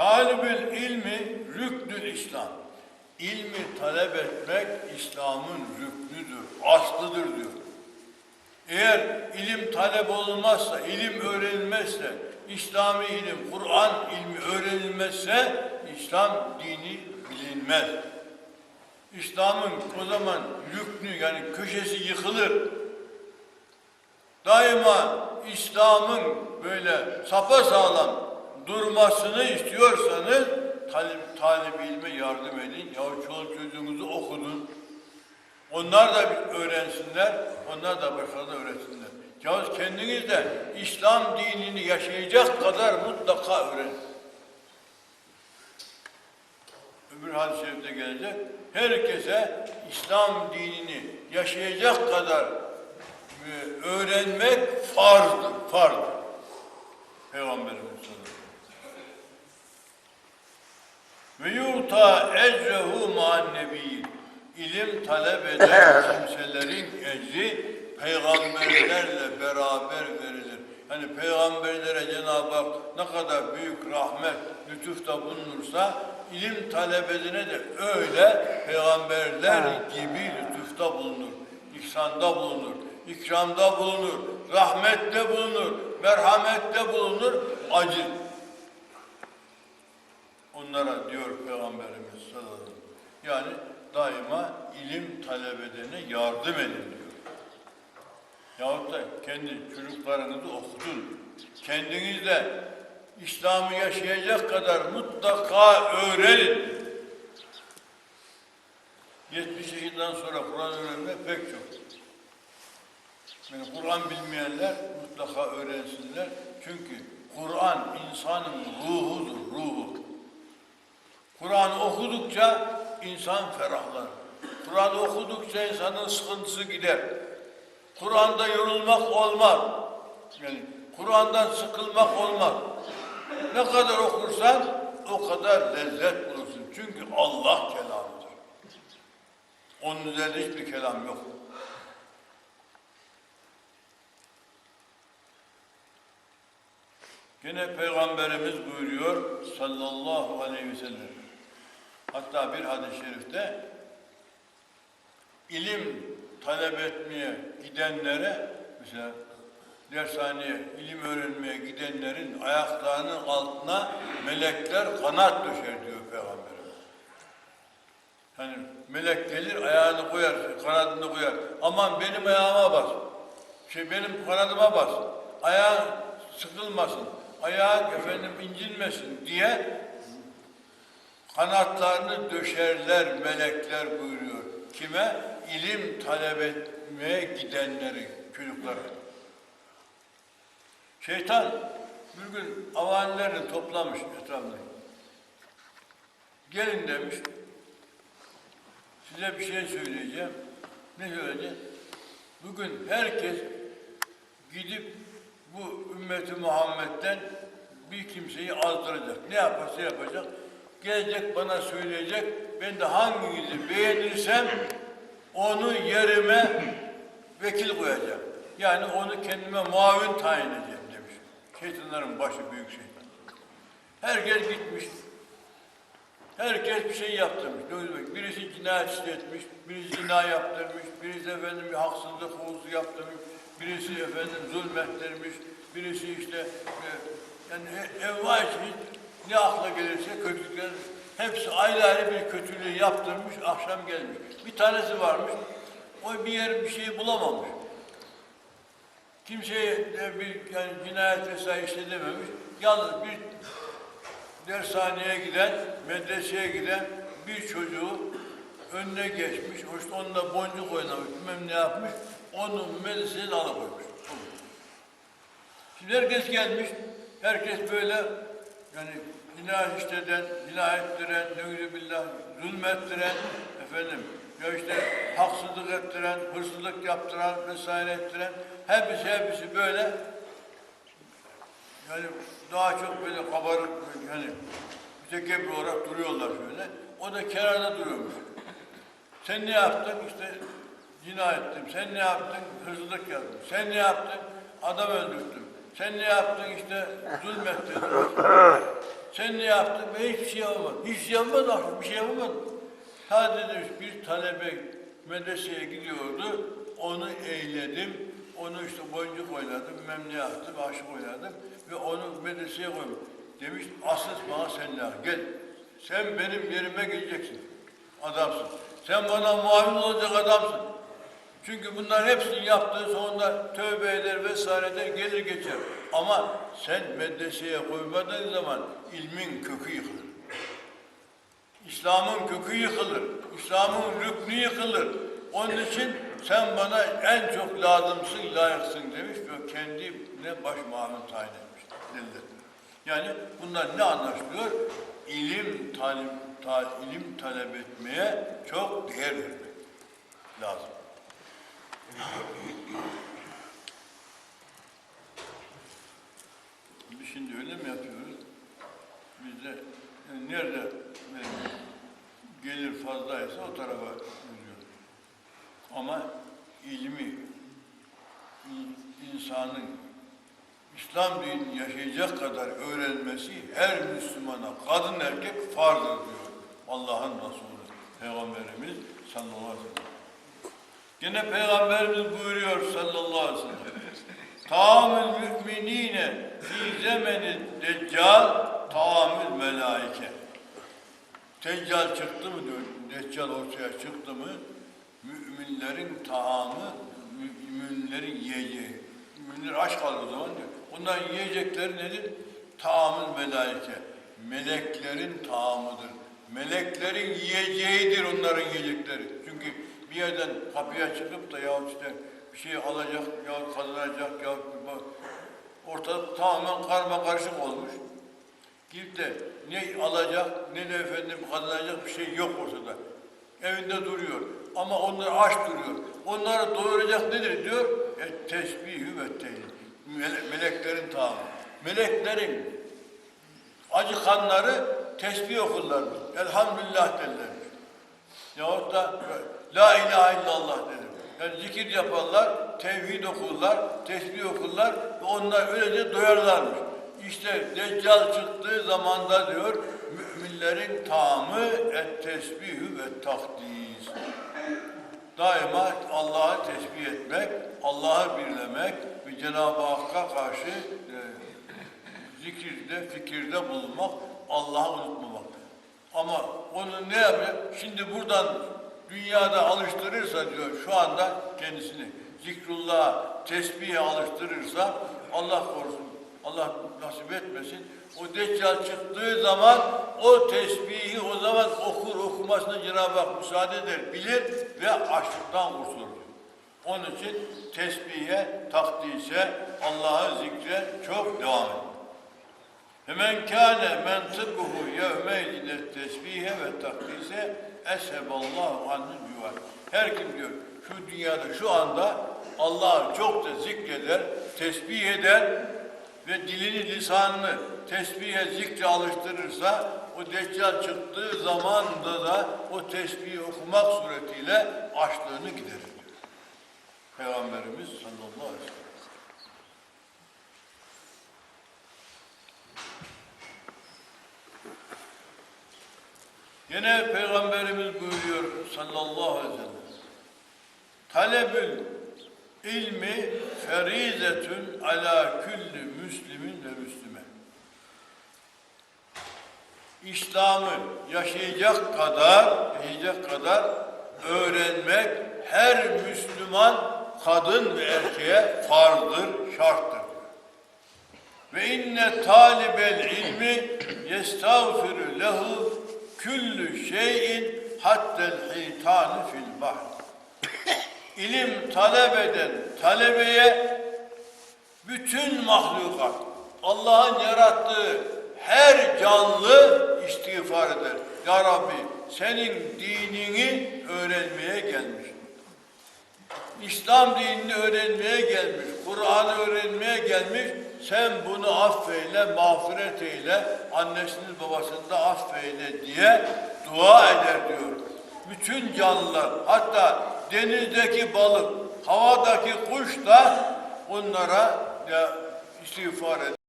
Talibül ilmi rüknül İslam. İlmi talep etmek İslam'ın rüknüdür, aslıdır diyor. Eğer ilim talep olmazsa, ilim öğrenilmezse, İslami ilim, Kur'an ilmi öğrenilmezse İslam dini bilinmez. İslam'ın o zaman rüknü yani köşesi yıkılır. Daima İslam'ın böyle sapasağlam durmasını istiyorsanız talip, talip ilme yardım edin. Ya çoluk çocuğunuzu okudun. Onlar da öğrensinler, onlar da başkalarına öğretsinler. Yalnız kendiniz de İslam dinini yaşayacak kadar mutlaka öğrenin. Öbür hadis-i şerifte gelecek. Herkese İslam dinini yaşayacak kadar e, öğrenmek farzdır, farzdır. Peygamberimiz sallallahu aleyhi ve yuta ecrehu ma'an nebiyyin. İlim talep eden kimselerin ecri peygamberlerle beraber verilir. Hani peygamberlere Cenab-ı Hak ne kadar büyük rahmet, lütufta bulunursa ilim talep edene de öyle peygamberler gibi lütufta bulunur, ihsanda bulunur, ikramda bulunur, rahmette bulunur, merhamette bulunur, acı. Onlara diyor Peygamberimiz sallallahu aleyhi ve sellem. Yani daima ilim talep edene yardım edin diyor. Yahut da kendi çocuklarınızı okutun. Kendiniz de İslam'ı yaşayacak kadar mutlaka öğrenin. 70 yaşından sonra Kur'an öğrenmek pek çok. Yani Kur'an bilmeyenler mutlaka öğrensinler. Çünkü Kur'an insanın ruhudur, ruhu. Kur'an okudukça insan ferahlar. Kur'an okudukça insanın sıkıntısı gider. Kur'an'da yorulmak olmaz. Yani Kur'an'dan sıkılmak olmaz. Ne kadar okursan o kadar lezzet bulursun. Çünkü Allah kelamıdır. Onun üzerinde hiçbir kelam yok. Gene Peygamberimiz buyuruyor sallallahu aleyhi ve sellem. Hatta bir hadis-i şerifte ilim talep etmeye gidenlere mesela dershaneye ilim öğrenmeye gidenlerin ayaklarının altına melekler kanat döşer diyor Peygamberimiz. Hani melek gelir ayağını koyar, kanadını koyar. Aman benim ayağıma bas. Şey benim kanadıma bas. Ayağın sıkılmasın. Ayağın efendim incinmesin diye kanatlarını döşerler melekler buyuruyor. Kime? İlim talep etmeye gidenleri, çocuklara. Şeytan bir gün avanilerini toplamış etrafında. Gelin demiş, size bir şey söyleyeceğim. Ne söyleyeceğim? Bugün herkes gidip bu ümmeti Muhammed'den bir kimseyi azdıracak. Ne yaparsa yapacak. Gelecek bana söyleyecek. Ben de hanginizi beğenirsem onu yerime vekil koyacağım. Yani onu kendime muavin tayin edeceğim demiş. Şeytanların başı büyük şeytan. Herkes gitmiş. Herkes bir şey yaptırmış. Birisi cinayet işletmiş, birisi zina yaptırmış, birisi efendim bir haksızlık hukuku yaptırmış, birisi efendim zulmettirmiş, birisi işte e, yani e- çeşit ne akla gelirse kötülükler hepsi ayrı ayrı bir kötülüğü yaptırmış, akşam gelmiş. Bir tanesi varmış, o bir yer bir şey bulamamış. Kimseye de bir yani cinayet vesaire işletememiş. Yalnız bir dershaneye giden, medreseye giden bir çocuğu önüne geçmiş, işte onunla boncuk oynamış, bilmem ne yapmış, onu medreseden alıkoymuş. Şimdi herkes gelmiş, herkes böyle yani günah işleden, günah ettiren, billah, zulmettiren, efendim, ya işte haksızlık ettiren, hırsızlık yaptıran vesaire ettiren, hepsi hepsi böyle yani daha çok böyle kabarık yani mütekebbir olarak duruyorlar şöyle. O da kenarda duruyormuş. Sen ne yaptın? İşte zina ettim. Sen ne yaptın? Hırsızlık yaptım. Sen ne yaptın? Adam öldürdüm. Sen ne yaptın? İşte zulmettin. Sen ne yaptın? Ben hiçbir şey yapamadım. Hiçbir şey yapamadım. aslında, Bir şey yapamadım. Sadece bir talebe medreseye gidiyordu. Onu eğledim. Onu işte boncuk oynadım, memle yaptım, aşık oynadım ve onu medreseye koydum. Demiş, asıl bana sen lazım. Gel, sen benim yerime geleceksin. Adamsın. Sen bana muavin olacak adamsın. Çünkü bunlar hepsini yaptığı sonunda tövbe eder vesaire der, gelir geçer. Ama sen medreseye koymadığın zaman ilmin kökü yıkılır. İslam'ın kökü yıkılır. İslam'ın rüknü yıkılır. Onun için sen bana en çok lazımsın, layıksın demiş ve kendine baş mavin tayin etmiş. Devlet. Yani bunlar ne anlaşılıyor? İlim talep, ta, ilim talep etmeye çok değer vermek lazım. Biz şimdi öyle mi yapıyoruz? Biz de e, nerede e, gelir fazlaysa o tarafa yürüyoruz. Ama ilmi, in- insanın İslam dinini yaşayacak kadar öğrenmesi her Müslümana, kadın erkek farzdır diyor Allah'ın Resulü, Peygamberimiz sallallahu aleyhi ve sellem. Gene Peygamberimiz buyuruyor sallallahu aleyhi ve sellem. Taamül müminine fi zemeni deccal taamül melaike. Deccal çıktı mı diyor, Deccal ortaya çıktı mı müminlerin taamı, müminlerin yiyeceği. Müminler aç kalır o zaman diyor. Onların yiyecekleri nedir? Taamül melaike. Meleklerin taamıdır. Meleklerin yiyeceğidir onların yiyecekleri. Yerden kapıya çıkıp da ya işte bir şey alacak, ya kazanacak, ya ortada tamamen karma karışık olmuş. Gidip de ne alacak, ne de efendim kazanacak bir şey yok ortada. Evinde duruyor. Ama onlar aç duruyor. Onları doyuracak nedir diyor? E, tesbihü ve. Mele- meleklerin taamı. Meleklerin acı kanları tesbih okurlarmış. Elhamdülillah derlermiş. Yahut da La ilahe illallah dedim. Yani zikir yaparlar, tevhid okurlar, tesbih okurlar ve onlar öylece doyarlarmış. İşte Deccal çıktığı zamanda diyor, müminlerin tamı et tesbihü ve takdis. Daima Allah'ı tesbih etmek, Allah'ı birlemek ve Cenab-ı Hakk'a karşı e, zikirde, fikirde bulunmak, Allah'ı unutmamak. Ama onu ne yapacak? Şimdi buradan dünyada alıştırırsa diyor şu anda kendisini zikrullah, tesbihe alıştırırsa Allah korusun, Allah nasip etmesin. O deccal çıktığı zaman o tesbihi o zaman okur okumasına Cenab-ı Hak müsaade eder, bilir ve açlıktan kurtulur. Onun için tesbihe, takdise, Allah'ı zikre çok devam edin. Hemen kâne mentıkuhu yevmeydine tesbihe ve takdise esheballahu anhu diyor. Her kim diyor şu dünyada şu anda Allah'ı çok da zikreder, tesbih eder ve dilini, lisanını tesbihe, zikre alıştırırsa o deccal çıktığı zamanda da o tesbihi okumak suretiyle açlığını giderir. Peygamberimiz sallallahu aleyhi ve sellem. Yine Peygamberimiz buyuruyor sallallahu aleyhi ve sellem. Talebül ilmi ferizetün ala külli müslimin ve müslüme. İslam'ı yaşayacak kadar, yaşayacak kadar öğrenmek her Müslüman kadın ve erkeğe farzdır, şarttır. Ve inne talibel ilmi yestağfiru lehu küllü şeyin hattel hitanu fil bahr. İlim talep eden talebeye bütün mahlukat, Allah'ın yarattığı her canlı istiğfar eder. Ya Rabbi senin dinini öğrenmeye gelmiş. İslam dinini öğrenmeye gelmiş, Kur'an'ı öğrenmeye gelmiş. Sen bunu affeyle, mağfiret eyle, annesinin babasını da affeyle diye dua eder diyor. Bütün canlılar, hatta denizdeki balık, havadaki kuş da onlara istiğfar eder.